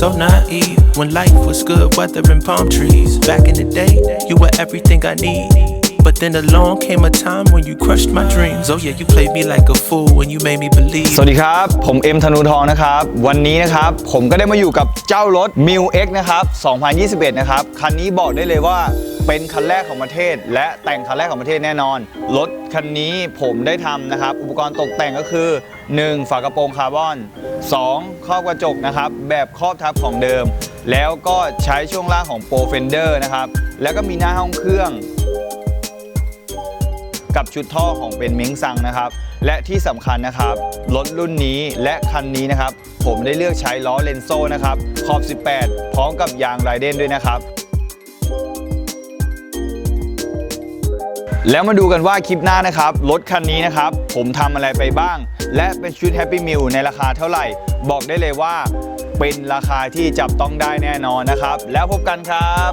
so naive when life was good, weather and palm trees. Back in the day, you were everything I need. But then along came a time when you crushed my dreams. Oh yeah, you played me like a fool when you made me believe. สวัสดีครับ ผมเอ็มธนูทองนะครับ วันนี้นะครับ ผมก็ได้มาอยู่กับเจ้ารถ m i l X นะครับ 2021 นะครับ คันนี้บอกได้เลยว่า เป็นคันแรกของประเทศ และแต่งคันแรกของประเทศแน่นอน รถคันนี้ผมได้ทำนะครับ อุปกรณ์ตกแต่งก็คือ 1. ฝากระโปรงคาร์บอน 2. ครอบกระจกนะครับ แบบครอบทับของเดิม แล้วก็ใช้ช่วงล่างของ Pro Fender นะครับ แล้วก็มีหน้าห้องเครื่อง กับชุดท่อของเป็นเม้งซังนะครับ และที่สำคัญนะครับ รถรุ่นนี้และคันนี้นะครับ ผมได้เลือกใช้ล้อเลนโซ่นะครับขอบ 18 พร้อมกับยางไรเดนด้วยนะครับ แล้วมาดูกันว่าคลิปหน้านะครับ รถคันนี้นะครับ ผมทำอะไรไปบ้าง และเป็นชุดแฮปปี้มิลในราคาเท่าไหร่ บอกได้เลยว่า เป็นราคาที่จับต้องได้แน่นอนนะครับ แล้วพบกันครับ